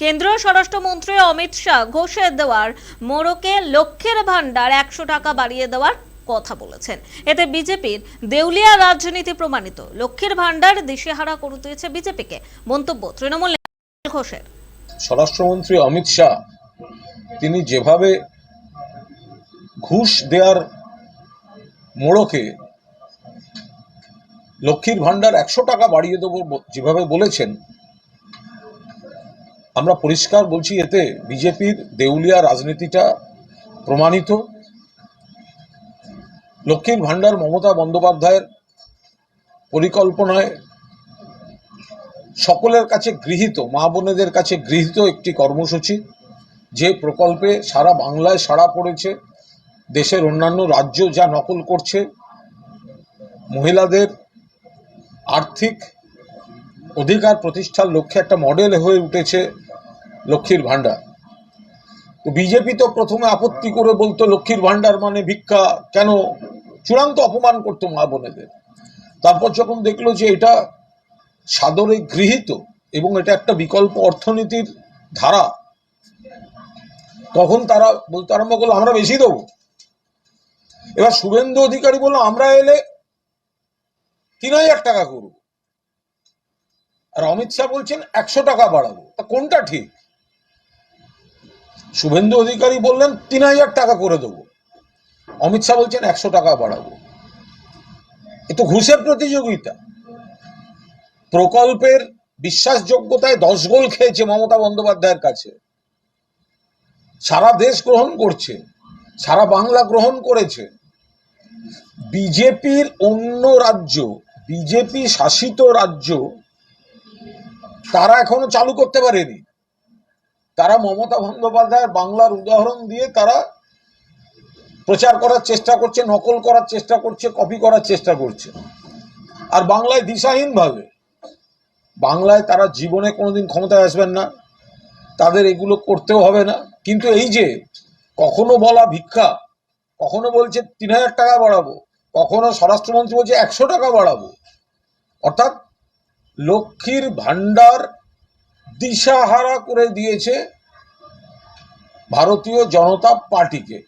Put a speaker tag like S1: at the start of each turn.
S1: কেন্দ্রীয় স্বরাষ্ট্রমন্ত্রী অমিত শাহ ঘোষের দেওয়ার মোড়কে লক্ষ্যের ভাণ্ডার একশো টাকা বাড়িয়ে দেওয়ার কথা বলেছেন। এতে বিজেপির দেউলিয়া রাজনীতি প্রমাণিত। লক্ষ্যের ভাণ্ডার দিশেহারা করে দিয়েছে বিজেপিকে। মন্তব্য তৃণমূল ঘোষের।
S2: স্বরাষ্ট্রমন্ত্রী অমিত শাহ তিনি যেভাবে ঘুষ দেওয়ার মোড়কে লক্ষ্মীর ভাণ্ডার একশো টাকা বাড়িয়ে দেবো যেভাবে বলেছেন আমরা পরিষ্কার বলছি এতে বিজেপির দেউলিয়া রাজনীতিটা প্রমাণিত। লক্ষ্মীর ভাণ্ডার মমতা বন্দ্যোপাধ্যায়ের পরিকল্পনায় সকলের কাছে গৃহীত, মা বোনেদের কাছে গৃহীত একটি কর্মসূচি, যে প্রকল্পে সারা বাংলায় সাড়া পড়েছে, দেশের অন্যান্য রাজ্য যা নকল করছে, মহিলাদের আর্থিক অধিকার প্রতিষ্ঠার লক্ষ্যে একটা মডেল হয়ে উঠেছে লক্ষ্মীর ভাণ্ডার। তো বিজেপি তো প্রথমে আপত্তি করে বলতো, লক্ষ্মীর ভাণ্ডার মানে ভিক্ষা, কেন? চূড়ান্ত অপমান করতো মা বোনেদের। তারপর যখন দেখল যে এটা সাদরে গৃহীত এবং এটা একটা বিকল্প অর্থনীতির ধারা, তখন তারা বলতে আরম্ভ করল, আমরা বেশি দেবো। এবার শুভেন্দু অধিকারী বলল, আমরা এলে তিন হাজার টাকা করব। আর অমিত শাহ বলছেন, একশো টাকা বাড়াবো। তা কোনটা ঠিক? শুভেন্দু অধিকারী বললেন, তিন হাজার টাকা করে দেবো। অমিত শাহ বলছেন, একশো টাকা বাড়াবো। এ তো ঘুষের প্রতিযোগিতা। প্রকল্পের বিশ্বাসযোগ্যতায় দশ গোল খেয়েছে মমতা বন্দ্যোপাধ্যায়ের কাছে। সারা দেশ গ্রহণ করছে, সারা বাংলা গ্রহণ করেছে। বিজেপির অন্য রাজ্য, বিজেপি শাসিত রাজ্য, তারা এখনও চালু করতে পারেনি। তারা মমতা বন্দ্যোপাধ্যায়ের বাংলার উদাহরণ দিয়ে তারা প্রচার করার চেষ্টা করছে, নকল করার চেষ্টা করছে কপি করার চেষ্টা করছে। আর বাংলায় দিশাহীন ভাবে বাংলায় তারা জীবনে কোনোদিন ক্ষমতায় আসবেন না, তাদের এগুলো করতেও হবে না। কিন্তু এই যে, কখনো বলা ভিক্ষা, কখনো বলছে তিন হাজার টাকা বাড়াবো, কখনো স্বরাষ্ট্রমন্ত্রী বলছে একশো টাকা বাড়াবো, অর্থাৎ লক্ষ্মীর ভাণ্ডার দিশাহারা করে দিয়েছে ভারতীয় জনতা পার্টিকে।